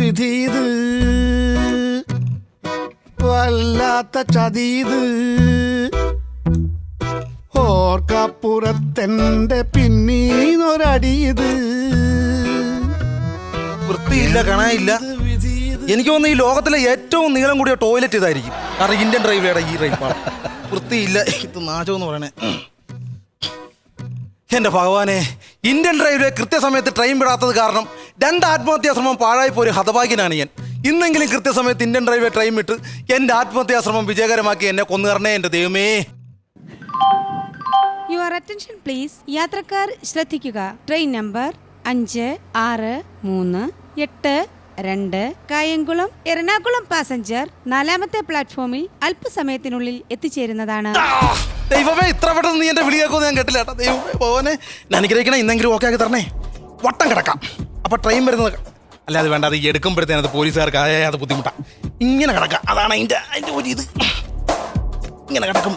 വിധീത് വല്ലാത്ത ചതീത് ഓർക്കപ്പുറത്തെന്റെ പിന്നീന്നൊരടിയത്. വൃത്തിയില്ല കണായില്ല. എനിക്ക് തോന്നുന്നു ഈ ലോകത്തിലെ ഏറ്റവും നീളം കൂടിയ ടോയ്ലറ്റ് ഇതായിരിക്കും. കാരണം ഇന്ത്യൻ റെയിൽവേയുടെ ഈ റെയിൽ വൃത്തിയില്ല. ഇത് നാശം എന്ന് പറയണേ. എന്റെ ഭഗവാനെ ഇന്ത്യൻ റെയിൽവേ കൃത്യസമയത്ത് ട്രെയിൻ വിടാത്തത് കാരണം രണ്ട് ആത്മഹത്യാ ശ്രമം പാഴായി ഹതഭാഗ്യനാണ് ഞാൻ. ഇന്നെങ്കിലും കൃത്യസമയത്ത് ഇന്ത്യൻ റെയിൽവേ ട്രെയിൻ വിട്ട് എന്റെ ആത്മഹത്യാ ശ്രമം വിജയകരമാക്കി എന്നെ കൊന്നുകരണേ എന്റെ ദൈവമേ. യുവർ അറ്റൻഷൻ പ്ലീസ് യാത്രക്കാർ ശ്രദ്ധിക്കുക. ട്രെയിൻ നമ്പർ അഞ്ച് ആറ് മൂന്ന് എട്ട് രണ്ട് കായംകുളം എറണാകുളം പാസഞ്ചർ നാലാമത്തെ പ്ലാറ്റ്ഫോമിൽ അല്പസമയത്തിനുള്ളിൽ എത്തിച്ചേരുന്നതാണ്. ദൈവമേ ഇത്ര പെട്ടെന്ന് നീ എന്റെ വിളിയാക്കുമെന്ന് ഞാൻ കേട്ടില്ല കേട്ടോ. ദൈവമേ പോവനെ ഞാൻ അനുഗ്രഹിക്കണേ ഇന്നെങ്കിലും ഓക്കെ ആക്കി തരണേ. വട്ടം കിടക്കാം. അപ്പൊ ട്രെയിൻ വരുന്നത് അല്ല അത് വേണ്ട അത് എടുക്കുമ്പോഴത്തേനത് പോലീസുകാർക്ക് ആയ അത് ബുദ്ധിമുട്ടാണ് ഇങ്ങനെ കിടക്കാം. അതാണ് അതിന്റെ അതിന്റെ ഒരു ഇത്. ഇങ്ങനെ കിടക്കും.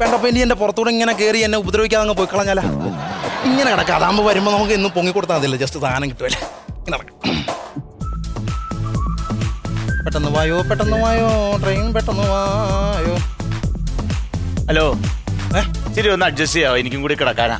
വേണ്ടപ്പോ ഇനി എന്റെ പുറത്തൂടെ ഇങ്ങനെ കയറി എന്നെ ഉപദ്രവിക്കാതെ അങ്ങ് പോയി കളഞ്ഞാല. ഇങ്ങനെ കിടക്കാം. അതാകുമ്പോൾ വരുമ്പോൾ നമുക്ക് ഇന്ന് പൊങ്ങി കൊടുത്താൽ മതിയല്ലോ. ജസ്റ്റ് സാധനം കിട്ടുമല്ലേ ഇങ്ങനെ പെട്ടെന്ന് വായോ പെട്ടെന്ന് വായോ ട്രെയിൻ പെട്ടെന്ന് വായോ. ഹലോ. ശരി ഒന്ന് അഡ്ജസ്റ്റ് ചെയ്യാവോ? എനിക്കും കൂടി കിടക്കാനാ.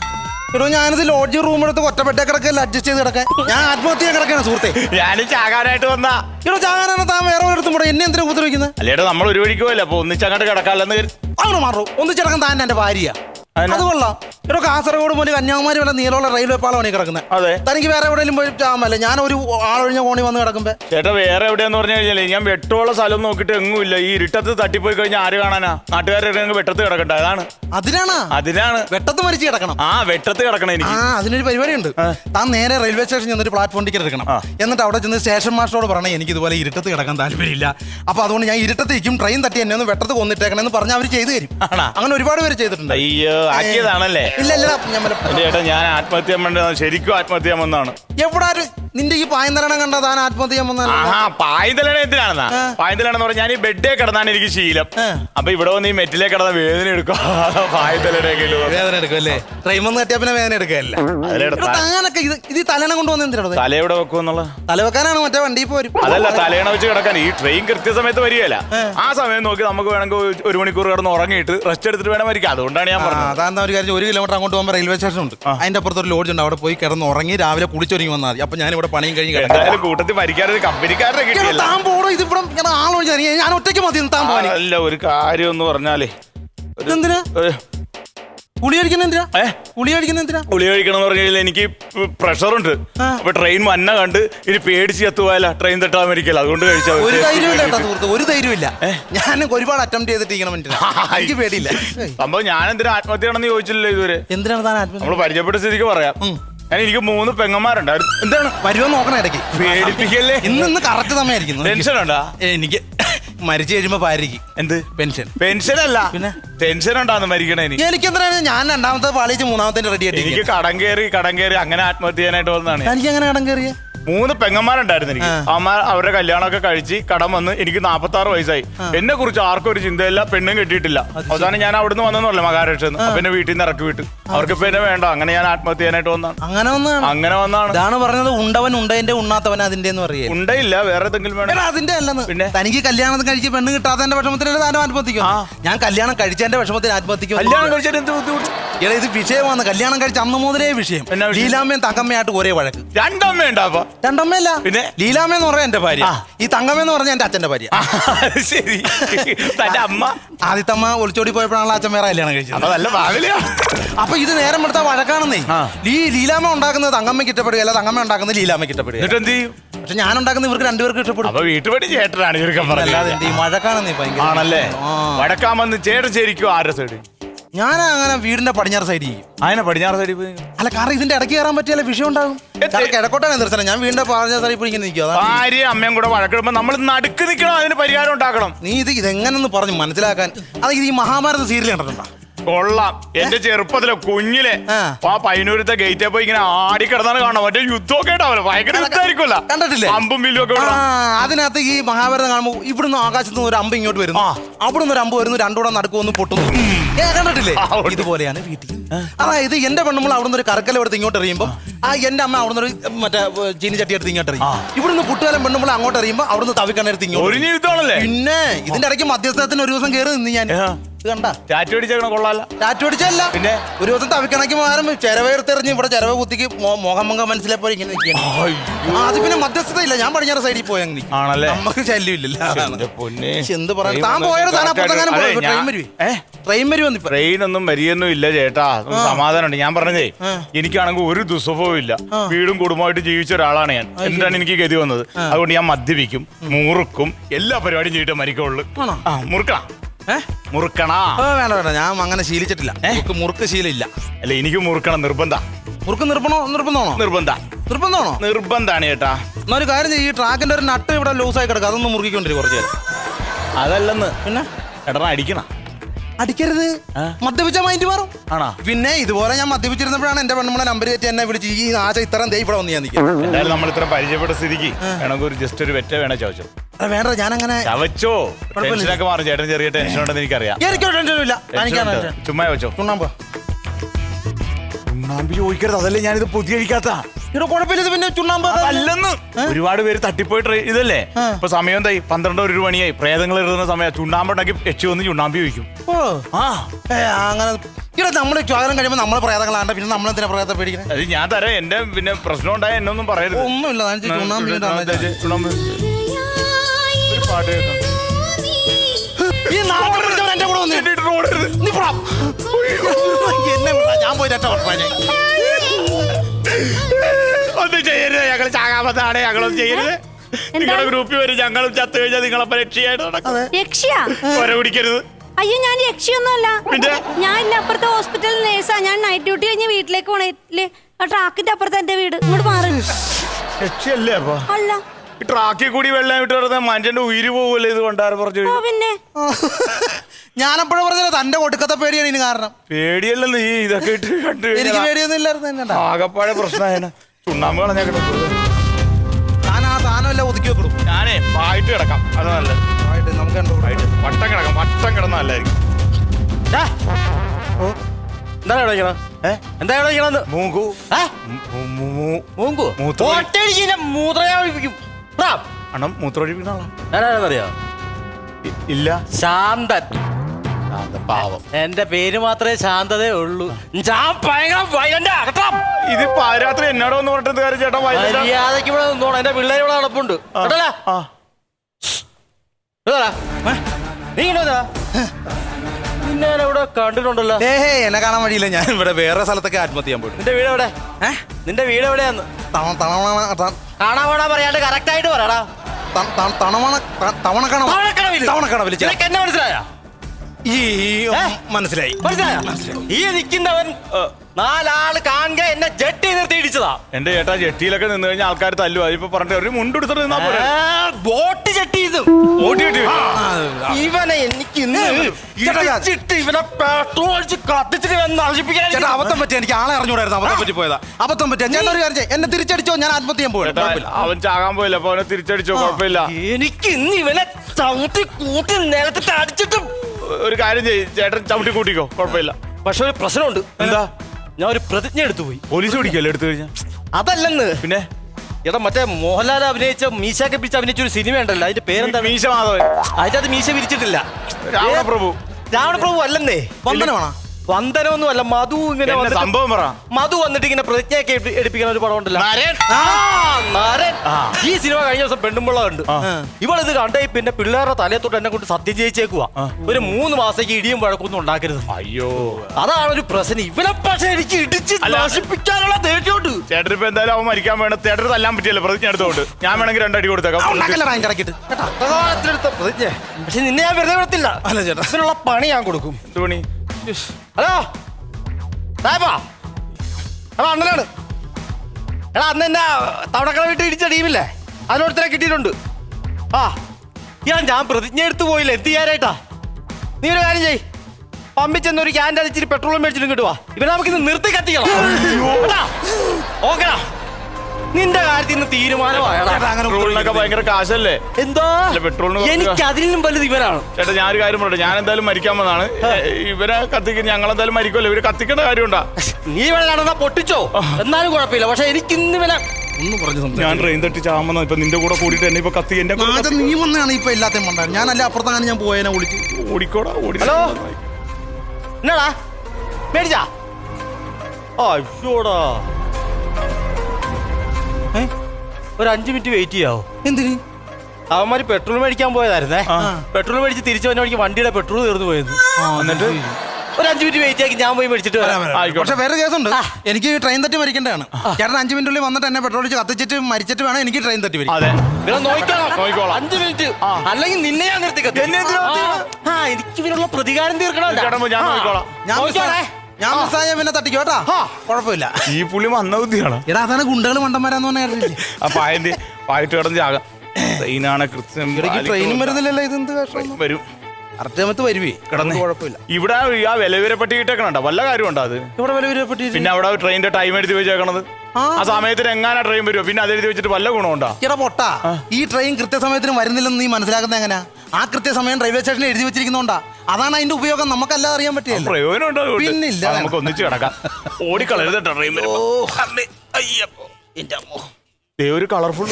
എടോ ഞാനിത് ലോഡ്ജ് റൂം എടുത്ത് ഒറ്റപ്പെട്ട കിടക്കല്ല അഡ്ജസ്റ്റ് ചെയ്ത് കിടക്കാൻ? ഞാൻ ആത്മഹത്യ കിടക്കാണ് സുഹൃത്തെ. ഞാൻ ചാകാനായിട്ട് വന്നാ. എടോ ചാകാനാണ്? താൻ വേറെ ഒരിടത്തും കൂടെ എന്നെ എന്തിനാ ഉപദ്രവിക്കുന്നത് അല്ലേടാ നമ്മൾ ഒരു വഴിക്കുമല്ലോ അപ്പൊ ഒന്നിച്ചങ്ങോട്ട് കിടക്കാല്ലെന്ന് അങ്ങനെ മാറൂ. ഒന്നിച്ചിടക്കാൻ താൻ എന്റെ ഭാര്യ? അത് കൊള്ളാം. ഇവിടെ കാസർഗോഡ് മുതൽ കന്യാകുമാരി വല്ല നീളമുള്ള റെയിൽവേ പാളമാണ് കിടക്കുന്നത് അതെ. തനിക്ക് വേറെ എവിടെയെങ്കിലും പോയി ചാമല്ലേ ഞാൻ ഒരു ആളൊഴിഞ്ഞ കോണി വന്ന് കിടക്കുമ്പോ. ചേട്ടാ വേറെ എവിടെയാന്ന് പറഞ്ഞു കഴിഞ്ഞാൽ ഞാൻ വെട്ടമുള്ള സ്ഥലം നോക്കിട്ട് എങ്ങുമില്ല. ഈ ഇരുട്ടത്ത് തട്ടിപ്പോയി കഴിഞ്ഞാൽ ആര് കാണാനാ? നാട്ടുകാരുടെ വെട്ടത്ത് കിടക്കണ്ട അതാണ്. അതിനാണ്? അതിനാണ്. വെട്ടത്ത് മരിച്ചു കിടക്കണം. ആ വെട്ടത്ത് കിടക്കണം ആ അതിനൊരു പരിപാടിയുണ്ട്. താൻ നേരെ റെയിൽവേ സ്റ്റേഷൻ ചെന്നിട്ട് പ്ലാറ്റ്ഫോം ടിക്കറ്റ് എടുക്കണം. എന്നിട്ട് അവിടെ ചെന്ന് സ്റ്റേഷൻ മാസ്റ്ററോട് പറഞ്ഞാൽ എനിക്ക് ഇതുപോലെ ഇരുട്ടത്ത് കിടക്കാൻ താല്പര്യമില്ല. അപ്പൊ അതുകൊണ്ട് ഞാൻ ഇരുട്ടത്തേക്കും ട്രെയിൻ തട്ടി എന്നെ ഒന്ന് വെട്ടത്ത് കൊന്നിട്ടേക്കണം എന്ന് പറഞ്ഞാൽ അവർ ചെയ്തു തരും? അങ്ങനെ ഒരുപാട് പേര് ചെയ്തിട്ടുണ്ട്. അയ്യോ. ആക്കിയതാണല്ലേ? ഇല്ല ഇല്ല ഞാൻ വല്ല- എന്റെ ചേട്ടാ ഞാൻ ആത്മഹത്യ ചെയ്യാൻ വേണ്ടി ശരിക്കും ആത്മഹത്യ ചെയ്യാൻ വന്നതാണ്. എവിടെ നിന്റെ ഈ പായന്തരണം കണ്ട താൻ ആത്മഹത്യ. ആഹാ പായന്തലാണ് എന്തിനാണെന്നാ? ആ. പറഞ്ഞാൽ ഞാൻ ഈ ബെഡേ കിടന്നാണ് എനിക്ക് ശീലം. അപ്പൊ ഇവിടെ വന്ന് ഈ മെറ്റിലേ കിടന്ന വേദന എടുക്കും. പായന്തലയുടെ വേദന എടുക്കും അല്ലേ? ട്രെയിൻ വന്ന് തട്ടിയാ പിന്നെ വേദന എടുക്കല്ല അതിലെടുത്ത താനൊക്കെ ഇത് ഇത് തലണം കൊണ്ടുവന്ന് എന്തിനാണ്? തല എവിടെ വെക്കുമെന്നുള്ള തല വെക്കാനാണ് മറ്റേ വണ്ടി പോരും. അതല്ല തലേണ വെച്ച് കിടക്കാൻ. ഈ ട്രെയിൻ കൃത്യസമയത്ത് വരികയല്ല. ആ. സമയം നോക്കി നമുക്ക് വേണമെങ്കിൽ ഒരു- മണിക്കൂർ കിടന്ന് ഉറങ്ങിയിട്ട് റെസ്റ്റ് എടുത്തിട്ട് വേണം മരിക്കാം അതുകൊണ്ടാണ് ഞാൻ പറഞ്ഞത്. അതാ ഒരു കാര്യം ഒരു കിലോമീറ്റർ അങ്ങോട്ട് പോകുമ്പോൾ റെയിൽവേ സ്റ്റേഷൻ ഉണ്ട്. അതിന്റെ അപ്പുറത്ത് ഒരു ലോഡ്ജ് ഉണ്ട്. അവിടെ പോയി കിടന്ന് ഉറങ്ങി രാവിലെ കുളിച്ചൊരുങ്ങി വന്നാൽ മതി. അപ്പൊ ഞാൻ ഇവിടെ പണിയും കഴിഞ്ഞ് കിടക്കാം കൂട്ടത്തിൽ മരിക്കാനൊരു കമ്പനിക്കാരനെ കിട്ടിയല്ല? താൻ പോടോ ഇത് ഇവിടെ ഇങ്ങനെ ആളൊഴിച്ച് ഇറങ്ങി. ഞാൻ ഒറ്റയ്ക്ക് മതി താൻ പോവാൻ അല്ല ഒരു കാര്യം എന്ന് പറഞ്ഞാലേ. ഒരു- ഗുളി കഴിക്കുന്ന എന്തിനാ? ഏ? ഗുളി കഴിക്കുന്ന എന്തിനാ? ഗുളിക കഴിക്കണം എന്ന് എനിക്ക് പ്രഷറുണ്ട്. അപ്പൊ ട്രെയിൻ വന്ന കണ്ട് ഇനി പേടിച്ച് ചത്തുപോയാല. ട്രെയിൻ തട്ടാൻ മരിക്കല അതുകൊണ്ട് കഴിച്ചാൽ ഒരു ധൈര്യമില്ല കേട്ടോ സുഹൃത്ത്. ഒരു ധൈര്യമില്ല ഞാൻ ഒരുപാട് അറ്റംപ്റ്റ് ചെയ്തിട്ട് മനുഷ്യനാ എനിക്ക് പേടിയില്ല. സംഭവം ഞാൻ എന്തിനാ ആത്മഹത്യ ആണെന്ന് ചോദിച്ചില്ലല്ലോ ഇതുവരെ. എന്തിനാണ് താൻ നമ്മൾ പരിചയപ്പെട്ട സ്ഥിതിക്ക് പറയാം. എനിക്ക് മൂന്ന് പെങ്ങന്മാരുണ്ടായിരുന്നു എന്താണ്? വരുമോ നോക്കണം ഇടയ്ക്ക്. പേടിപ്പിക്കല്ലേ? ഇന്ന് ഇന്ന് കറക്റ്റ് സമയമായിരിക്കും. ടെൻഷൻ ഉണ്ടാ? എനിക്ക് മരിച്ചു കഴിയുമ്പോ ഭാര്യക്ക് എന്ത്? പെൻഷൻ പെൻഷൻ അല്ല. പിന്നെ? ടെൻഷൻ ഉണ്ടാന്ന് മരിക്കണേ എനിക്ക് എന്തിനാണ് ഞാൻ രണ്ടാമത്തെ പാളിച്ച് മൂന്നാമത്തെ റെഡി ആയിട്ട് എനിക്ക് കടം കയറി കടം കയറി അങ്ങനെ ആത്മഹത്യ ചെയ്യാനായിട്ട് വന്നതാണ് എനിക്ക് അങ്ങനെ കടം കയറിയ മൂന്ന് പെങ്ങന്മാരുണ്ടായിരുന്നു എനിക്ക്. അമ്മ അവരുടെ കല്യാണമൊക്കെ കഴിച്ച് കടം വന്ന് എനിക്ക് നാപ്പത്തി ആറ് വയസ്സായി. എന്നെ കുറിച്ച് ആർക്കും ഒരു ചിന്തയില്ല പെണ്ണും കിട്ടിയിട്ടില്ല. അവസാനം ഞാൻ അവിടുന്ന് വന്നെന്നല്ല മഹാരാഷ്ട്രന്ന് അപ്പൊ എന്നെ വീട്ടിൽ നിന്ന് ഇറക്കി വിട്ടു. അവർക്ക് ഇപ്പൊ എന്നെ വേണ്ട അങ്ങനെ ഞാൻ ആത്മഹത്യ ചെയ്യാനായിട്ട് വന്നാണ് അങ്ങനെ വന്നാണ് അങ്ങനെ വന്നാണ് ഇതാണ് പറഞ്ഞത് ഉണ്ടവൻ ഉണ്ടതിന്റെ ഉണ്ണാത്തവൻ അതിന്റെ എന്ന് ഉണ്ടയില്ല വേറെ എന്തെങ്കിലും വേണം. അതിന്റെ അല്ലെന്ന്. പിന്നെ? തനിക്ക് കല്യാണം കഴിച്ച് പെണ്ണ് കിട്ടാത്തതിന്റെ വിഷമത്തിൽ താനും ആത്മഹത്യക്കും. ഞാൻ കല്യാണം കഴിച്ചതിന്റെ വിഷമത്തിൽ ആത്മഹത്യക്കും കല്യാണം കഴിച്ചിട്ട് എന്ത് ബുദ്ധിമുട്ട്? എടാ ഇത് വിഷയമാണ്. കല്യാണം കഴിച്ച അന്ന് മുതലേ വിഷയം? ലീലാമ്മയും തങ്കമ്മയായിട്ട് ഒരേ വഴക്ക്. രണ്ടമ്മ ഉണ്ടാപ്പ രണ്ടമ്മയല്ല പിന്നെ? ലീലാമ്മ എന്ന് പറഞ്ഞ എന്റെ ഭാര്യ. ഈ തങ്കമ്മ എന്ന് പറഞ്ഞ എന്റെ അച്ഛന്റെ ഭാര്യ. ശരി. തന്റെ അമ്മ. ആദ്യത്തമ്മ ഒളിച്ചോടി പോയപ്പോഴാണല്ലോ അച്ഛൻ വേറെ കല്യാണം കഴിച്ചത്. അപ്പൊ നല്ല ഫാമിലിയാ അപ്പൊ ഇത് നേരം എടുത്ത വഴക്കാണെന്നേ. ഈ ലീലാമ്മ ഉണ്ടാക്കുന്നത് തങ്കമ്മയ്ക്ക് ഇഷ്ടപ്പെടുകയല്ല തങ്കമ്മ ഉണ്ടാക്കുന്നത് ലീലാമ്മയ്ക്ക് ഇഷ്ടപ്പെടുക പക്ഷെ ഞാൻ ഉണ്ടാക്കുന്ന ഇവർക്ക് രണ്ടുപേർക്ക് ഇഷ്ടപ്പെടും. അപ്പൊ വീട്ടുപടി ചേട്ടനാണ് ഇവർക്ക് വഴക്കാണെന്നേ ആണല്ലേ. വടക്കാമെന്ന് ചേട്ടൻ ശരിക്കും ആരുടെ സൈഡ് ഞാൻ അങ്ങനെ വീടിന്റെ പടിഞ്ഞാറ് ചെയ്യും അതിനെ പടിഞ്ഞാറ് സൈഡിൽ പോയി അല്ല കാരണം ഇതിന്റെ ഇടയ്ക്ക് കയറാൻ പറ്റിയാലേ വിഷയം ഉണ്ടാകും കിഴക്കോട്ടാണ് നിർത്തണം. ഞാൻ വീടിന്റെ പടിഞ്ഞാറ് സൈഡിൽ പോയി ഇങ്ങനെ ഭാര്യ അമ്മയും കൂടെ വഴക്കിടുമ്പോ നമ്മൾ നടുക്ക് നിൽക്കണം അതിന് പരിഹാരം ഉണ്ടാക്കണം. നീ ഇത് ഇതെങ്ങനെന്ന് പറഞ്ഞു മനസ്സിലാക്കാൻ അത് ഇത് ഈ മഹാഭാരത സീരിയൽ കണ്ടിട്ടുണ്ടോ? കൊള്ളാം. എന്റെ ചെറുപ്പത്തിലെ കുഞ്ഞിലെ ആ. പൈനൂരത്തെ ഗേറ്റേ പോയി ഇങ്ങനെ ആടി കിടന്നാണ് കാണാം മറ്റേ യുദ്ധമൊക്കെ ഉണ്ടാവില്ല. ഭയങ്കര യുദ്ധമായിരിക്കുമല്ലോ. കണ്ടിട്ടില്ലേ? അമ്പും വില്ലും ഒക്കെ. അതിനകത്ത് ഈ മഹാഭാരതം കാണുമ്പോൾ ഇവിടുന്ന് ആകാശത്ത് നിന്ന് ഒരു അമ്പ് ഇങ്ങോട്ട് വരുന്നു. അവിടുന്ന് ഒരു അമ്പ് വരുന്നു. രണ്ടുകൂടെ നടക്കുമെന്ന് പൊട്ടുന്നു. ഏ, കണ്ടിട്ടില്ലേ? ആ, ഉണ്ട്. ഇതുപോലെയാണ് വീട്ടിൽ. അതായത് എന്റെ പെണ്ണുമ്പോൾ അവിടുന്ന് ഒരു കറക്കല എടുത്ത് ഇങ്ങോട്ട് എറിയുമ്പോൾ ആ എന്റെ അമ്മ അവിടുന്ന് ഒരു മറ്റേ ഏ, ചീനി ചട്ടി എടുത്ത് ഇങ്ങോട്ട് എറിയും. ഇവിടുന്ന് പുട്ടുകാലം പെണ്ണുമ്പോൾ അങ്ങോട്ട് എറിയുമ്പോൾ അവിടുന്ന് തവിക്കണ്ണെടുത്ത് ഇങ്ങോട്ട് ഒരു ജീവിതമാണല്ലേ പിന്നെ ഇതിന്റെ ഇടയ്ക്ക് മധ്യസ്ഥത്തിന് ഒരു ദിവസം കയറി നിന്ന് ഞാൻ. ഇത് കണ്ട? ചാറ്റ് അടിച്ചേക്കണ കൊള്ളാല ടാറ്റു അടിച്ചല്ല പിന്നെ? ഒരു ദിവസം തവിക്കണക്കി മാറും ചെരവേർത്തെറിഞ്ഞ് ഇവിടെ ചെരവ കുത്തിക്ക് മോ- മോഹം മൊങ്ക പോയി ഇങ്ങനെ നിൽക്കുകയാണ്. അത് പിന്നെ മധ്യസ്ഥത ഇല്ല ഞാൻ പടിഞ്ഞാറ് സൈഡിൽ പോയി ആണല്ലേ? നമുക്ക് ശല്യമില്ലല്ലോ. എന്ത് ട്രെയിൻ താൻ പോയത് താൻ അപ്പുറത്തെങ്ങാനും ട്രെയിൻ വരുവേ? ട്രെയിൻ വരുമെന്ന് ട്രെയിൻ ഒന്നും വരികയൊന്നും ഇല്ല ചേട്ടാ. സമാധാനമുണ്ട്. ഞാൻ പറഞ്ഞേ എനിക്കാണെങ്കിൽ ഒരു ദുസ്വഭവും ഇല്ല. വീടും കുടുംബമായിട്ട് ജീവിച്ച ഒരാളാണ് ഞാൻ. എന്താണ് എനിക്ക് ഗതി വന്നത്? അതുകൊണ്ട് ഞാൻ മദ്യപിക്കും മുറുക്കും എല്ലാ പരിപാടിയും ചെയ്തിട്ട് മരിക്കുള്ളൂ മുറുക്കണം? മുറുക്കണ? ഓ, വേണ്ട വേണ്ട. ഞാൻ അങ്ങനെ ശീലിച്ചിട്ടില്ല. മുറുക്ക് മുറുക്ക് ശീലമില്ല. അല്ല എനിക്ക് മുറുക്കണം. നിർബന്ധ. മുറുക്ക് നിർബണോ നിർബന്ധമാണോ? നിർബന്ധ. നിർബന്ധമാണോ? നിർബന്ധാണ് ചേട്ടാ. എന്നാ ഒരു കാര്യം ചെയ്യ്, ഈ ട്രാക്കിന്റെ ഒരു നട്ട് ഇവിടെ ലൂസായി കിടക്കുക അതൊന്ന് മുറുക്കിക്കൊണ്ടിരി കുറച്ച് നേരം. അതല്ലെന്ന്. പിന്നെ? എടാ അടിക്കണ. അടിക്കരുത്. മദ്യപിച്ച മൈൻഡ് മാറും. ആണോ? പിന്നെ ഇതുപോലെ ഞാൻ മദ്യപിച്ചിരുന്നപ്പോഴാണ് എന്റെ പെണ്ണുമ്മളെ നമ്പർ കയറ്റി എന്നെ വിളിച്ച് ഈ ആശ ഇത്രയും ദേ ഇവിടെ വന്ന് ഞാൻ നിൽക്കും എന്തായാലും നമ്മൾ ഇത്ര പരിചയപ്പെട്ട സ്ഥിതിക്ക് വേണമെങ്കിൽ ഒരു ജസ്റ്റ് ഒരു വെറ്റ വേണേ ചവച്ചോ? വേണ്ട ഞാൻ അങ്ങനെ ചവച്ചോ? ടെൻഷനൊക്കെ മാറും. ചേട്ടൻ ചെറിയ ടെൻഷൻ ഉണ്ടെന്ന് എനിക്കറിയാം. എനിക്കോ ടെൻഷനും ഇല്ല. എനിക്കാണ് ടെൻഷൻ ടെൻഷൻ ചുമ്മാ വെച്ചോ ചുണ്ണാമ്പോ. ചുണ്ണാമ്പ് ചോദിക്കരുത്. അതല്ലേ ഞാനിത് പുതിയ കഴിക്കാത്ത ഇവിടെ കുഴപ്പമില്ല പിന്നെ ചുണ്ണാമ്പ് അല്ലെന്ന് ഒരുപാട് പേര് തട്ടിപ്പോയിട്ട് ഇതല്ലേ? ഇപ്പൊ സമയം എന്തായി? പന്ത്രണ്ട് ഒരു മണിയായി. പ്രേതങ്ങൾ എഴുതുന്ന സമയം. ചുണ്ണാമ്പുണ്ടാക്കി എച്ചു വന്ന് ചുണ്ണാമ്പി ചോദിക്കും. ഓ. ആ. അങ്ങനെ ഇവിടെ നമ്മൾ ചോദനം കഴിയുമ്പോൾ നമ്മളെ പ്രേതങ്ങളാണ്ട് പിന്നെ നമ്മളെന്തിനാ പ്രേതത്തെ പേടിക്കുന്നത് അത് ഞാൻ തരാം. എന്റെ പിന്നെ പ്രശ്നം ഉണ്ടായ എന്നൊന്നും പറയരുത്. ഒന്നുമില്ല. ചുണ്ണാമ്പ് പാട്ട്. ഈ നാടൻ എന്റെ കൂടെ വന്നേ. നീ. എന്നെ ഞാൻ പോയി രക്ഷ ഓട്ടേ ഒന്നും ചെയ്യരുത്. ഞങ്ങൾ ചാകാമത്താണ്. ഞങ്ങളൊന്നും ചെയ്യരുത്. നിങ്ങളുടെ ഗ്രൂപ്പിൽ വരും. ഞങ്ങളും ചത്തു കഴിഞ്ഞാൽ നിങ്ങളപ്പം രക്ഷയായിട്ട് നടക്കും. രക്ഷയാ? ഒര കുടിക്കരുത്. അയ്യോ ഞാൻ രക്ഷയൊന്നുമല്ല. പിന്നെ? ഞാൻ ഇല്ല അപ്പുറത്തെ ഹോസ്പിറ്റലിൽ നേഴ്സാ. ഞാൻ നൈറ്റ് ഡ്യൂട്ടി കഴിഞ്ഞ് വീട്ടിലേക്ക് പോണേ. ആ ട്രാക്കിന്റെ അപ്പുറത്തെ എന്റെ വീട്. ഇങ്ങോട്ട് മാറി. രക്ഷയല്ലേ അപ്പൊ? അല്ല. ഈ ട്രാക്കിൽ കൂടി വെള്ളം വിട്ട് കിടന്ന മനുഷ്യന്റെ ഉയിര് പോകുമല്ലേ ഇത് കൊണ്ടാറ് പറഞ്ഞു ഓ പിന്നെ? ഞാനപ്പോഴും പറഞ്ഞത് തന്റെ ഒടുക്കത്തെ പേടിയാണ് ഇതിന് കാരണം പേടിയല്ല നീ ഇതൊക്കെ ഇട്ട് കണ്ടു എനിക്ക് പേടിയൊന്നും ഇല്ലായിരുന്നു തന്നെ ആകപ്പാടെ പ്രശ്നമായന ചുണ്ണാമ്പ് കളഞ്ഞാ താൻ ആ ഒതുക്കി വെക്കണം ഞാനേ പായിട്ട് കിടക്കാം അത് നല്ലത് ആയിട്ട് നമുക്ക് കണ്ടു പായിട്ട് വട്ടം കിടക്കാം വട്ടം കിടന്ന നല്ലതായിരിക്കും എന്താണ് ഇവിടെ ഇരിക്കണത്? ഏ? എന്താ ഇവിടെ ഇരിക്കണത്? മൂക്കു ഏ? മൂ- മൂ- മൂ- മൂങ്കോ? മൂത്രം- ഒറ്റയടിക്ക് ഇതിനെ മൂത്രയാ ഒഴിപ്പിക്കും. ടാ. അണ്ണം മൂത്രമൊഴിപ്പിക്കണ ആളാ? ഞാനാരെന്നറിയോ? ഇ- ഇല്ല ശാന്തൻ ശാന്ത, പാവം. എന്റെ പേര് മാത്രമേ ശാന്തതേ ഉള്ളൂ. ഞാൻ ഭയങ്കര violent ആ, കേട്ടോ? ഇത് പാരാത്രി എന്നോട് ഒന്ന് പറഞ്ഞിട്ട് കാര്യം ചേട്ടാ? മര്യാദയ്ക്ക് ഇവിടെ നിന്നോണം. എന്റെ പിള്ളേർ ഇവിടെ നടപ്പുണ്ട്. കേട്ടോടാ? ആ. ഇതാരാ? നീ ഇങ്ങോട്ട് വന്നെടാ. നിന്നെ ഞാൻ ഇവിടെ കണ്ടിട്ടുണ്ടല്ലോ? ഏഹേ എന്നെ കാണാൻ വഴിയില്ല. ഞാൻ ഇവിടെ വേറെ സ്ഥലത്തൊക്കെ ആത്മഹത്യ ചെയ്യാൻ പോയിട്ട് നിന്റെ വീട് എവിടെ? നിന്റെ വീട് എവിടെയാന്ന്? തവണ തവണ ത- കാണാൻ പോണാ പറയാണ്ട് കറക്റ്റ് ആയിട്ട് പറയടാ. ത- ത- തണവണ ത- തവണക്കണ തവണക്കടവിൽ. തവണക്കടവിൽ നിനക്ക് എന്നെ മനസ്സിലായ? ഈ ഏ? മനസ്സിലായി. മനസ്സിലായ? ഈ നിൽക്കുന്നവൻ നാലാൾ കാണുക എന്നെ ജട്ടി നിർത്തി ഇടിച്ചതാ. എന്റെ ചേട്ടാ ജെട്ടിയിലൊക്കെ നിന്ന് കഴിഞ്ഞാൽ ആൾക്കാർ തല്ലു. അതിപ്പോ പറഞ്ഞിട്ട് ഒരു മുണ്ടെടുത്തിട്ട് നിന്നാ പോരെ? ഏ, ബോട്ട് ജട്ടി ഇത്. ഇവനെ എനിക്ക് ഇന്ന് ചേട്ടാ, ഞാൻ- ഇടിച്ചിട്ട് ഇവനെ പെട്രോൾ അടിച്ച് കത്തിച്ചിട്ട് ഇവനെ നശിപ്പിക്കാൻ ചേട്ടാ അബദ്ധം പറ്റി എനിക്ക് ആളെ അറിഞ്ഞൂടായിരുന്നു അബദ്ധം പറ്റി പോയതാ. അബദ്ധം പറ്റിയ. ഞാൻ ഒരു കാര്യം ചെയ്യ്. എന്നെ തിരിച്ചടിച്ചോ? ഞാൻ ആത്മഹത്യ ചെയ്യാൻ ചേട്ടാ അവൻ ചാകാൻ പോയില്ല. അപ്പൊ അവനെ തിരിച്ചടിച്ചോ? കുഴപ്പമില്ല. എനിക്ക് ഇന്ന് ഇവനെ ചവിട്ടി കൂട്ടി നിലത്തിട്ട് അടിച്ചിട്ടും ഒരു കാര്യം ചെയ്യും ചേട്ടൻ ചവിട്ടി കൂട്ടിക്കോ കുഴപ്പമില്ല. പക്ഷെ ഒരു പ്രശ്നമുണ്ട്. എന്താ? ഞാൻ ഒരു പ്രതിജ്ഞ എടുത്തു പോയി. പോലീസ് പിടിക്കല്ലേ എടുത്തു കഴിഞ്ഞാൽ അതല്ലെന്ന്. പിന്നെ? എടാ മറ്റേ മോഹൻലാൽ അഭിനയിച്ച മീശയൊക്കെ പിടിച്ച് അഭിനയിച്ച ഒരു സിനിമ ഉണ്ടല്ലോ അതിന്റെ പേരെന്താ മീശ മാധവൻ. അതിന്റെ അത് മീശ വിരിച്ചിട്ടില്ല രാവണപ്രഭു. രാവണപ്രഭു അല്ലെന്നേ. വന്ദനമാണോ? വന്ദനമൊന്നും അല്ല മധു ഇങ്ങനെ എന്നെ വന്നിട്ട് സംഭവം പറ. മധു വന്നിട്ട് ഇങ്ങനെ പ്രതിജ്ഞയൊക്കെ എടുപ്പി- എടുപ്പിക്കുന്ന ഒരു പടം ഉണ്ടല്ലോ. ആ. ഈ സിനിമ കഴിഞ്ഞ ദിവസം പെണ്ണുമ്പിള്ള ഉണ്ട് ഇവളിത് കണ്ടേ പിന്നെ പിള്ളേരുടെ തലയത്തോട്ട് എന്നെ കൊണ്ട് സത്യം ചെയ്യിച്ചേക്കുക ഒരു മൂന്ന് മാസത്തേക്ക് ഇടിയും വഴക്കൊന്നും ഉണ്ടാക്കരുത്. അയ്യോ. അതാണ് ഒരു പ്രശ്നം. ഇവനെ പക്ഷെ എനിക്ക് ഇടിച്ച് അല്ല. നശിപ്പിക്കാനുള്ള ദേഷ്യമുണ്ട് ചേട്ടൻ ഇപ്പൊ എന്തായാലും അവൻ മരിക്കാൻ വേണം. തേട്ടർ തല്ലാൻ പറ്റിയല്ലോ. പ്രതിജ്ഞ എടുത്തോണ്ട്. ഞാൻ വേണമെങ്കിൽ രണ്ടടി കൊടുത്തേക്കാം. ഉണ്ടാക്കല്ലടാ അതിന്റെ കേട്ടാ പ്രതിജ്ഞ. പക്ഷെ നിന്നെ ഞാൻ വെറുതെ വിടത്തില്ല. അല്ല ചേട്ടാ. അതിനുള്ള പണി ഞാൻ കൊടുക്കും. എന്ത് പണി? ഹലോ? സായപ്പാ അപ്പൊ അണ്ണനാണ്. എടാ അന്ന് എന്നാ തവണക്കട വീട്ടിൽ ഇടിച്ച ടീമില്ലേ? അതിനോടത്തിനെ കിട്ടിയിട്ടുണ്ട്. ആ ഇയാൾ ഞാൻ പ്രതിജ്ഞ എടുത്തു പോയില്ല? എന്ത് നീ ഒരു കാര്യം ചെയ് പമ്പിൽ ചെന്ന് ഒരു ക്യാന്റെ അടിച്ചിട്ട് പെട്രോളും മേടിച്ചിട്ടും കിട്ടുവാ ഇവനെ നമുക്ക് ഇന്ന് നിർത്തി കത്തിക്കണം? ഓക്കെടാ. നിന്റെ കാര്യത്തിൽ നിന്ന് തീരുമാനമായാണ് ഭയങ്കര കാശല്ലേ? എന്താ? പെട്രോളിന് എനിക്ക് അതിലും വലുത് ഇവരാണ് ചേട്ടാ ഞാനൊരു കാര്യം പറഞ്ഞു ഞാൻ എന്തായാലും മരിക്കാൻ വന്നാണ്. ഇവരെ കത്തിക്കുന്ന ഞങ്ങൾ എന്തായാലും മരിക്കുമല്ലോ ഇവർ കത്തിക്കേണ്ട കാര്യമുണ്ടാ. നീ ഇവിടെ നടന്നാ പൊട്ടിച്ചോ? എന്നാലും കുഴപ്പമില്ല. പക്ഷെ എനിക്ക് ഇന്ന് പറഞ്ഞു ഞാൻ ട്രെയിൻ തട്ടി ചാമെന്ന ഇപ്പൊ നിന്റെ കൂടെ കൂടിയിട്ട് എന്നെ ഇപ്പൊ കത്തി എന്റെ കൂടെ നീ വന്നാണ് ഇപ്പൊ എല്ലാத்தைയും മണ്ടാൻ ഞാനല്ല അപ്പുറത്താണ് ഞാൻ പോയതിനെ വിളിച്ച്. ഓടിക്കോടാ ഓടി ഹലോ? എന്നാടാ? മേടിച്ചാ? അയ്യോടാ? ഒരു അഞ്ചു മിനിറ്റ് വെയിറ്റ് ചെയ്യാവോ? എന്തിന്? അവന്മാര് പെട്രോൾ മേടിക്കാൻ പോയതായിരുന്നേ. പെട്രോൾ മേടിച്ച് തിരിച്ചു വന്ന വഴിക്ക് വണ്ടിയുടെ പെട്രോൾ തീർന്നു പോയത്. എന്നിട്ട് ഒരു അഞ്ചു മിനിറ്റ് വെയിറ്റ് ആക്കി ഞാൻ പോയി മേടിച്ചിട്ട് വരാം പക്ഷെ വേറെ കേസുണ്ട് എനിക്ക് ട്രെയിൻ തട്ടി മരിക്കേണ്ടതാണ്. ചേട്ടൻ അഞ്ചു മിനിറ്റുള്ളിൽ വന്നിട്ട് എന്നെ പെട്രോൾ ഒഴിച്ച് കത്തിച്ചിട്ട് മരിച്ചിട്ട് വേണം എനിക്ക് ട്രെയിൻ തട്ടി നോക്കിക്കോളാം. അഞ്ചു മിനിറ്റ്. അല്ലെങ്കിൽ നിന്നെ ഞാൻ നിർത്തി എനിക്ക് പ്രതികാരം തീർക്കണം ഞാൻ. നോക്കിക്കോളാം. ഞാൻ ഞാൻ മിസ്സായ പിന്നെ തട്ടിക്കോ കേട്ടാ. കുഴപ്പമില്ല. ഈ പുള്ളി വന്ന ബുദ്ധിയാണ്. എടാ അതാണ് ഗുണ്ടകൾ മണ്ടന്മാരാന്ന് പറഞ്ഞില്ലേ ആ പായന്റെ പായിട്ട് കിടന്ന് ചാകാം. ട്രെയിനാണ് കൃത്യം ട്രെയിനും വരുന്നില്ലല്ലോ ഇതെന്ത് വരും സമയത്ത് വരുവേ. കിടന്ന്. കുഴപ്പമില്ല. ഇവിടെ ആ വില വിവരെ പറ്റി ഇട്ടേക്കണണ്ട വല്ല കാര്യമുണ്ടോ അത്? ഇവിടെ വില വിരപ്പെട്ടി പിന്നെ അവിടെ ട്രെയിനിന്റെ ടൈം എഴുതി വെച്ചേക്കണത്. ആ. സമയത്തിന് എങ്ങാനാ ട്രെയിൻ വരുമോ പിന്നെ അത് എഴുതി വെച്ചിട്ട് വല്ല ഗുണമുണ്ടോ എടാ പൊട്ടാ. ഈ ട്രെയിൻ കൃത്യസമയത്തിന് വരുന്നില്ലെന്ന് നീ മനസ്സിലാക്കുന്നത് എങ്ങനെയാ ആ കൃത്യസമയം റെയിൽവേ സ്റ്റേഷനിൽ എഴുതി വെച്ചിരിക്കുന്നോണ്ടാ. അതാണ് അതിന്റെ ഉപയോഗം. നമുക്കല്ല അറിയാൻ പറ്റിയല്ലോ പ്രയോജനം? പിന്നില്ല. നമുക്ക് ഒന്നിച്ച് കിടക്കാം. ഓടിക്കളരുത് കേട്ടോ ട്രെയിൻ വരുമ്പോ. അമ്മേ, അയ്യപ്പോ. ദേ ഒരു കളർഫുൾ.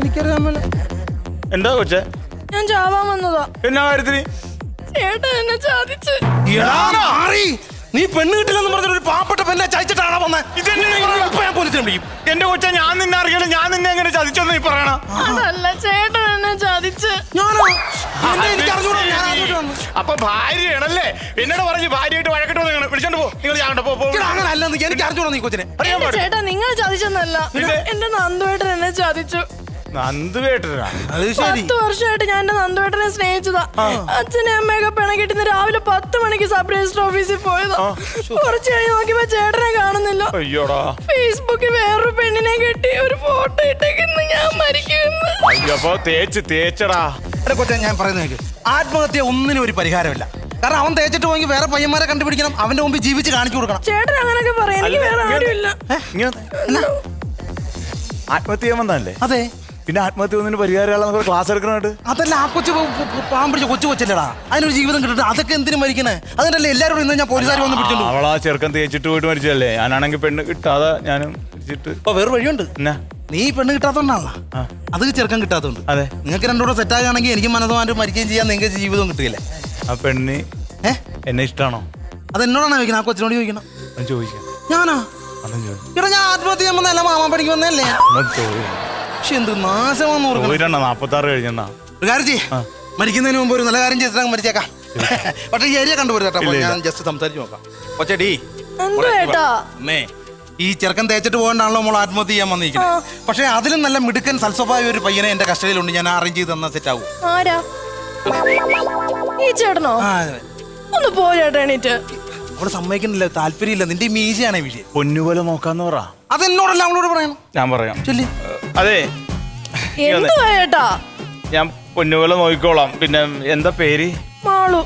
എനിക്കറിയാൻ എന്താ കൊച്ചേ? ഞാൻ ചാവാൻ വന്നതാ. എന്നാ കാര്യത്തിന്? ചേട്ടൻ എന്നെ ചാദിച്ച്. നീ പെണ്ണ് കിട്ടില്ലെന്ന് പറഞ്ഞ ഒരു പാവപ്പെട്ട പെണ്ണെ ചതിച്ചിട്ടാണോ വന്നത് ഇതെന്നെ ഇപ്പൊ ഞാൻ പോലീസിനെ വിളിക്കും. എന്റെ കൊച്ച ഞാൻ നിന്നെ അറിയില്ല ഞാൻ നിന്നെ എങ്ങനെ ചതിച്ചെന്ന് നീ പറയണ? അതല്ല ചേട്ടൻ എന്നെ ചതിച്ച്. ഞാനോ? എന്നെ എനിക്ക് അറിഞ്ഞൂടാ ഞാൻ ആദ്യമായിട്ട് വന്നു അപ്പൊ ഭാര്യയാണല്ലേ? എന്നോട് പറഞ്ഞു ഭാര്യയായിട്ട് വഴക്കിട്ട് വന്നു വിളിച്ചോണ്ട് പോ. നിങ്ങൾ ഞാൻ പോ പോ. എടാ, അങ്ങനെ അല്ലെന്ന് എനിക്ക് അറിഞ്ഞൂടാ നീ കൊച്ചിനെ. അറിയാൻ എന്റെ പാടില്ല. ചേട്ടാ നിങ്ങൾ ചതിച്ചെന്നല്ല. പിന്നെ? എന്റെ നന്ദുവേട്ടൻ എന്നെ ചതിച്ചു. നന്ദുവേട്ടനാ. അത് ശരി. പത്ത് വർഷമായിട്ട് ഞാൻ എന്റെ നന്ദുവേട്ടനെ സ്നേഹിച്ചതാ. അച്ഛനെ അമ്മയൊക്കെ പിണക്കിട്ടിന്ന് രാവിലെ പത്ത് മണിക്ക് സബ് രജിസ്റ്റർ ഓഫീസിൽ പോയതാ. കുറച്ച് കഴിഞ്ഞ് നോക്കിയപ്പോ ചേട്ടനെ കാണുന്നില്ല. അയ്യോടാ. ഫേസ്ബുക്കിൽ വേറൊരു പെണ്ണിനെ കെട്ടി ഒരു ഫോട്ടോ ഇട്ടേക്കുന്നു. ഞാൻ മരിക്കുന്നു. അയ്യപ്പോ തേച്ച് തേച്ചടാ. എടാ കൊച്ചെ ഞാൻ പറയുന്നത് കേൾക്ക് ആത്മഹത്യ ഒന്നിനും ഒരു പരിഹാരമില്ല. കാരണം അവൻ തേച്ചിട്ട് പോയി വേറെ പയ്യന്മാരെ കണ്ടുപിടിക്കണം. അവന്റെ മുമ്പിൽ ജീവിച്ച് കാണിച്ചു കൊടുക്കണം. ചേട്ടൻ അങ്ങനെയൊക്കെ പറയാം. എനിക്ക് വേറെ ആരുമില്ല. ആത്മഹത്യ ചെയ്യാൻ വന്നതല്ലേ? അതെ. പിന്നെ ആത്മഹത്യ ഒന്നിന് ക്ലാസ് എടുക്കണായിട്ട് അതല്ല ആ കൊച്ചു പാവം പിടിച്ച കൊച്ചു കൊച്ചല്ലടാ. അതിനൊരു ജീവിതം കിട്ടിട്ട്. അതൊക്കെ എന്തിനും മരിക്കണേ? അതിനല്ലേ എല്ലാവരും ഇന്ന് ഞാൻ പോലീസുകാർ വന്ന് പിടിച്ചു അവളാ ചെറുക്കൻ തേച്ചിട്ട് പോയിട്ട് മരിച്ചല്ലേ ഞാനാണെങ്കിൽ പെണ്ണ് കിട്ടാതെ ഞാനും ഇപ്പൊ വേറെ വഴിയുണ്ട്. എന്നാ? നീ പെണ്ണ് കിട്ടാത്തോണ്ടാണല്ലോ അത് ചെറുക്കം കിട്ടാത്തോണ്ട് അതെ. നിങ്ങൾക്ക് രണ്ടുകൂടെ സെറ്റ് ആകുകയാണെങ്കിൽ എനിക്ക് മനസ്സുമായിട്ട് മരിക്കുകയും ചെയ്യാൻ നിങ്ങൾക്ക് ജീവിതം കിട്ടുകയില്ലേ? ആ പെണ്ണ് എന്നെ ഇഷ്ടമാണോ അത് എന്നോടാണ് ചോദിക്കണം? ആ കൊച്ചിനോട് ചോദിക്കണം. ചോദിക്കാം. ഞാനാ? ഞാൻ ആത്മഹത്യ ചെയ്യാൻ വന്നല്ല മാമാൻ പഠിക്കുമെന്നല്ലേ ചോദിക്കാം. പക്ഷെ എന്ത് നാശമാന്ന് ഓർക്കണം. നാപ്പത്തി ആറ് കഴിഞ്ഞെന്നാ ഒരു കാര്യം ചെയ്യ്. മരിക്കുന്നതിന് മുമ്പ് ഒരു നല്ല കാര്യം ചെയ്തിട്ട് മരിച്ചേക്കാം. പക്ഷേ ഈ ഏരിയ കണ്ടുപോരുട്ടോ ഇല്ല, ഞാൻ ജസ്റ്റ് സംസാരിച്ച് നോക്കാം. കൊച്ചടി നന്ദുവേട്ടാ അമ്മേ ഈ ചെറുക്കൻ തേച്ചിട്ട് പോകണ്ടാണല്ലോ നമ്മൾ ആത്മഹത്യ ചെയ്യാൻ വന്നിരിക്കുന്നത് പക്ഷെ അതിലും നല്ല മിടുക്കൻ സൽസ്വഭാവ ഒരു പയ്യനെ എന്റെ കസ്റ്റഡിയിലുണ്ട്. ഞാൻ അറേഞ്ച് ചെയ്ത് തന്നാൽ സെറ്റ് ആവും. ആരാ? ഈ ചേട്ടനോ? ആ, ഒന്ന് പോ ചേട്ടാ എണീറ്റ്. അവൾ സമ്മതിക്കുന്നില്ല താല്പര്യമില്ല. നിന്റെ ഈ മീശയാണ് വിഷയം പൊന്നുപോലെ നോക്കാന്ന് പറ. അതെന്നോടല്ല അവളോട് പറയണം? ഞാൻ പറയാം. ചൊല്ലി. അതെ. എന്തുവാ ചേട്ടാ ഞാൻ പൊന്നുപോലെ നോക്കിക്കോളാം. പിന്നെ എന്താ പേര്? മാളു.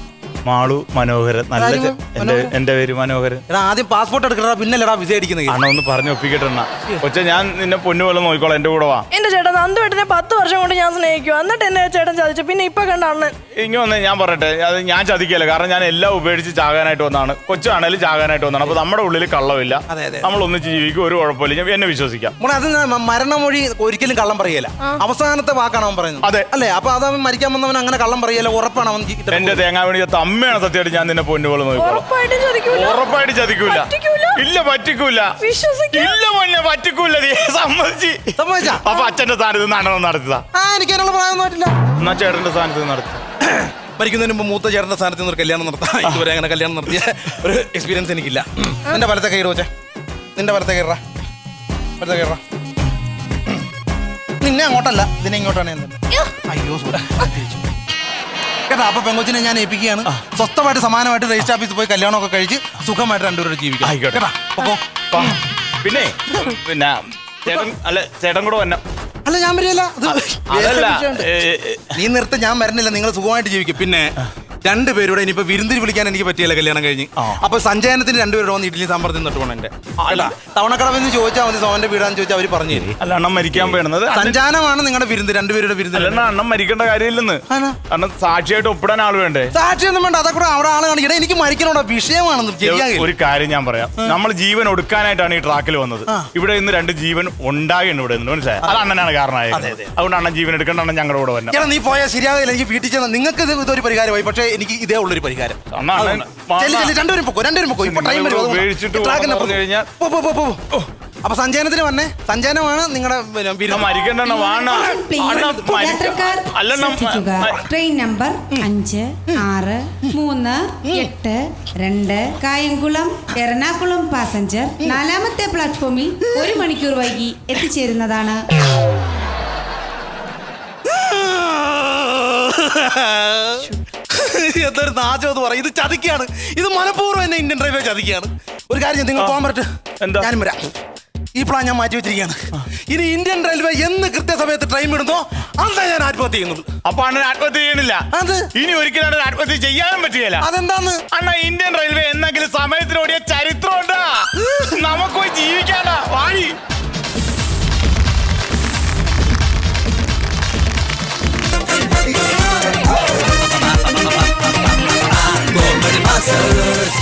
മാളു മനോഹരൻ നല്ല? ചെ- എന്റെ എന്റെ പേര് മനോഹരൻ. എടാ ആദ്യം പാസ്പോർട്ട് എടുക്കടാ പിന്നല്ലടാ വിസ അടിക്കുന്നത് അണ്ണ ഒന്ന് പറഞ്ഞു ഒപ്പിക്കട്ടെ അണ്ണ. കൊച്ച ഞാൻ നിന്നെ പൊന്നുപോലെ നോക്കിക്കോളാം എന്റെ കൂടെ വാ. എന്റെ ചേട്ടൻ നന്ദുവേട്ടനെ പത്ത് വർഷം കൊണ്ട് ഞാൻ സ്നേഹിക്കും എന്നിട്ട് എന്നെ ചേട്ടൻ ചതിച്ചു. പിന്നെ ഇപ്പൊ കണ്ട അണ്ണൻ. ഇങ്ങനെ വന്നേ ഞാൻ പറയട്ടെ. അത് ഞാൻ ചതിക്കല്ല കാരണം ഞാൻ എല്ലാം ഉപേക്ഷിച്ച് ചാകാനായിട്ട് വന്നതാണ് കൊച്ചാണേലും ചാകാനായിട്ട് വന്നാണ്. അപ്പൊ നമ്മുടെ ഉള്ളിൽ കള്ളമില്ല. അതെ, അതെ. നമ്മൾ ഒന്നിച്ച് ജീവിക്കും ഒരു കുഴപ്പമില്ല. ഞാൻ എന്നെ വിശ്വസിക്കാം. മോളെ അത് മ- മരണമൊഴി ഒരിക്കലും കള്ളം പറയല അവസാനത്തെ വാക്കാണ് അവൻ പറയുന്നത്. അതെ. അല്ലെ? അപ്പൊ അത് അവൻ മരിക്കാൻ വന്നവൻ അങ്ങനെ കള്ളം പറയല ഉറപ്പാണ് അവൻ ജി- ഇത്ര എന്റെ തേങ്ങാ വേണ്ടി അമ്മയാണ് സത്യമായിട്ട് ഞാൻ നിന്നെ പൊന്നുപോലെ നോക്കിക്കോളാം. ഉറപ്പായിട്ട് ചതിക്കൂല. ഉറപ്പായിട്ട് ചതിക്കൂല. പറ്റിക്കൂല? ഇല്ല പറ്റിക്കൂല. വിശ്വസിക്കാം. ഇല്ല മോനെ പറ്റിക്കൂല. നീ സമ്മതിച്ച്. സമ്മതിച്ചാ? അപ്പൊ അച്ഛന്റെ സ്ഥാനത്ത് നടനം നടത്തിയതാ. ആ എനിക്ക് അതിനുള്ള പറ്റില്ല എന്നാ ചേട്ടന്റെ സ്ഥാനത്ത് നടത്തി. മരിക്കുന്നതിന് മുമ്പ് മൂത്ത ചേട്ടന്റെ സ്ഥാനത്ത് നിന്ന് ഒരു കല്യാണം നടത്താം. ഇതുവരെ അങ്ങനെ കല്യാണം നടത്തിയ ഒരു എക്സ്പീരിയൻസ് എനിക്കില്ല. നിന്റെ വലത്തെ കൈ വെച്ചേ നിന്റെ വലത്തെ കയറാ വലത്തെ കയറാ നിന്നെ അങ്ങോട്ടല്ല ഇതിനെ ഇങ്ങോട്ടാണ് ഞാൻ തന്നെ അയ്യോ സൂര തിരിച്ചു. കേട്ടോ അപ്പൊ പെങ്കൊച്ചിനെ ഞാൻ ഏൽപ്പിക്കുകയാണ്. സ്വസ്ഥമായിട്ട് സമാനമായിട്ട് രജിസ്റ്റർ ഓഫീസിൽ പോയി കല്യാണമൊക്കെ കഴിച്ച് സുഖമായിട്ട് രണ്ടുപേരും ജീവിക്കാം. ആയിക്കോട്ടെ. കേട്ടാ? പൊക്കോ. പിന്നെ പിന്നെ ചേട്ടൻ അല്ല ചേട്ടൻ കൂടെ വന്ന അല്ല ഞാൻ വരില്ല നീ നിർത്ത ഞാൻ വരുന്നില്ല നിങ്ങൾ സുഖമായിട്ട് ജീവിക്കും. പിന്നെ രണ്ടുപേരുടെ ഇനിയിപ്പോ വിരുന്നിന് വിളിക്കാൻ എനിക്ക് പറ്റിയല്ല കല്യാണം കഴിഞ്ഞ്? അപ്പൊ സഞ്ചയനത്തിന് രണ്ടുപേരുടെ വന്ന് ഇഡ്ഡലി സാമ്പാർ തിന്നിട്ട് എന്റെ അല്ല തവണക്കടവെന്ന് ചോദിച്ചാൽ മതി സോന്റെ വീടാന്ന് ചോദിച്ചാൽ അവർ പറഞ്ഞു തരും. അല്ല അണ്ണൻ മരിക്കാൻ വേണത് സഞ്ചാനമാണ് നിങ്ങളുടെ വിരുന്ന് രണ്ടുപേരുടെ വിരുന്ന് അല്ലെണ്ണ അണ്ണൻ മരിക്കേണ്ട കാര്യമില്ലെന്ന്. കാരണം സാക്ഷിയായിട്ട് ഒപ്പിടാൻ ആൾ വേണ്ടേ? സാക്ഷിയൊന്നും വേണ്ട അതൊക്കെ അവിടെ ആളെ കാണിക്കണേ എനിക്ക് മരിക്കണോടാ വിഷയമാണെന്ന് ഒരു കാര്യം ഞാൻ പറയാം. നമ്മൾ ജീവൻ ഒടുക്കാനായിട്ടാണ് ഈ ട്രാക്കിൽ വന്നത്. ഇവിടെ ഇന്ന് രണ്ട് ജീവൻ ഉണ്ടാകുന്നുണ്ട് ഇവിടെ നിന്ന് മനസ്സിലായി? അത്. അണ്ണനാണ് കാരണമായത്. അതുകൊണ്ട് അണ്ണൻ ജീവൻ എടുക്കേണ്ട അണ്ണൻ ഞങ്ങളുടെ കൂടെ വരണം. നീ പോയാൽ ശരിയാകില്ല എനിക്ക് വീട്ടിൽ ചെന്ന് നിങ്ങൾക്ക് ഇത് ഇതൊരു പരിഹാരമായി. പക്ഷേ എനിക്ക് ഇതേ ഉള്ളൊരു പരിഹാരം. അണ്ണാ, അണ്ണൻ ചെല്ലി, ചെല്ലി, രണ്ടുപേരും പൊക്കോ രണ്ടുപേരും പൊക്കോ. ഇപ്പൊ ടൈം നിങ്ങൾ ഉപേക്ഷിച്ചിട്ട് പോകാന്ന് കഴിഞ്ഞാൽ- അപ്പൊ സഞ്ചയനത്തിന് വന്നേ. സഞ്ചയനമാണ് നിങ്ങളുടെ മരിക്കേണ്ട മരി- യാത്രക്കാർ അല്ലെണ്ണ ശ്രദ്ധിക്കുക. ട്രെയിൻ നമ്പർ അഞ്ച് ആറ് മൂന്ന് എട്ട് രണ്ട് കായംകുളം എറണാകുളം പാസഞ്ചർ നാലാമത്തെ പ്ലാറ്റ്ഫോമിൽ ഒരു മണിക്കൂർ വൈകി എത്തിച്ചേരുന്നതാണ്. എന്തൊരു നാചോ എന്ന് പറയും. ഇത് ചതിക്കുകയാണ്. ഇത് മനഃപൂർവം എന്നെ ഇന്ത്യൻ റെയിൽവേ ചതിക്കുകയാണ്. ഒരു കാര്യം നിങ്ങൾ പോകാൻ പറ്റും. എന്താ? ഞാനും വരാം. ഈ പ്ലാൻ ഞാൻ മാറ്റി വെച്ചിരിക്കുകയാണ്. ഇനി ഇന്ത്യൻ റെയിൽവേ എന്ന് കൃത്യസമയത്ത് ട്രെയിൻ വിടുന്നോ അതാ ഞാൻ ആത്മഹത്യ ചെയ്യുന്നത്. അപ്പൊ അണ്ണൻ ആത്മഹത്യ ചെയ്യണില്ല അത്? ഇനി ഒരിക്കലും ആത്മഹത്യ ചെയ്യാനും പറ്റുകയില്ല. അതെന്താന്ന്? അണ്ണ ഇന്ത്യൻ റെയിൽവേ എന്നെങ്കിലും സമയത്തിനോടിയ ചരിത്രമുണ്ടാ. നമുക്ക് പോയി Danseurs